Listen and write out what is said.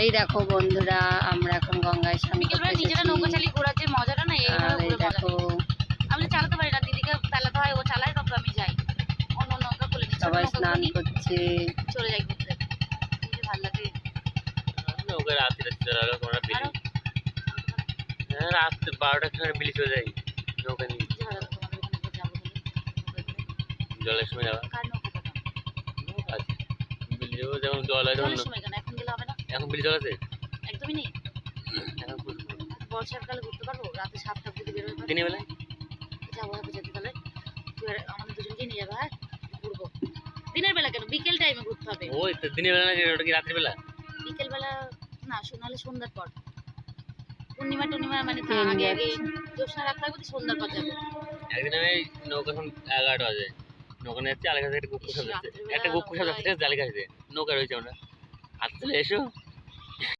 এই দেখো বন্ধুরা আমরা এখন গঙ্গায় স্নান করতে নিজেরা নৌকা চালিয়ে ঘোরার যে মজাটা না এই ঘুরে মজা দেখো নেই। আমি তো চালাতে পারি না দিদিকে চালাতে হয় ও চালায় তখন আমি যাই। অন্য নৌকা খুলে নিই সবাই স্নান করছে। চলে যাই ঘুরতে। ভালো লাগে নৌকা রাত্রি রাত্রি চলে তোমরা বিলি হ্যাঁ রাত্রে বারোটার সময় বিলি চলে যাই নৌকা নিয়ে। করে। জলের সময় যাওয়া। কার নৌকা কথা নৌকা আছে। বিলি যাব যেমন জল হয় তখন এখন বিলি জল আছে একদমই নেই। এখন বর্ষাকালে ঘুরতে পারব? রাতে সাতটার দিকে বেরোবে পারব দিনের বেলায়? যাব হবে যেতে তাহলে। তুই আর আমাদের দুজনকে নিয়ে যাবে হ্যাঁ? ঘুরবো। দিনের বেলা কেন? বিকেল টাইমে ঘুরতে হবে। ওই তো দিনের বেলা না ওটা কি রাত্রি বেলা? বিকেল বেলা না শোনালে সন্ধ্যার পর। পূর্ণিমা টুর্ণিমা মানে তো ট্রেন আগে আগে। জ্যোৎস্না রাখতে হবে সন্ধ্যার পর যাবে। একদিন আমি নৌকা এখন এগারোটা বাজে। নৌকা নিয়ে যাচ্ছি কাছে একটা গুপ্ত সাপ যাচ্ছে। একটা গুপ্ত সাপ যাচ্ছে কাছে নৌকা রয়েছে আমরা তুলে এসো।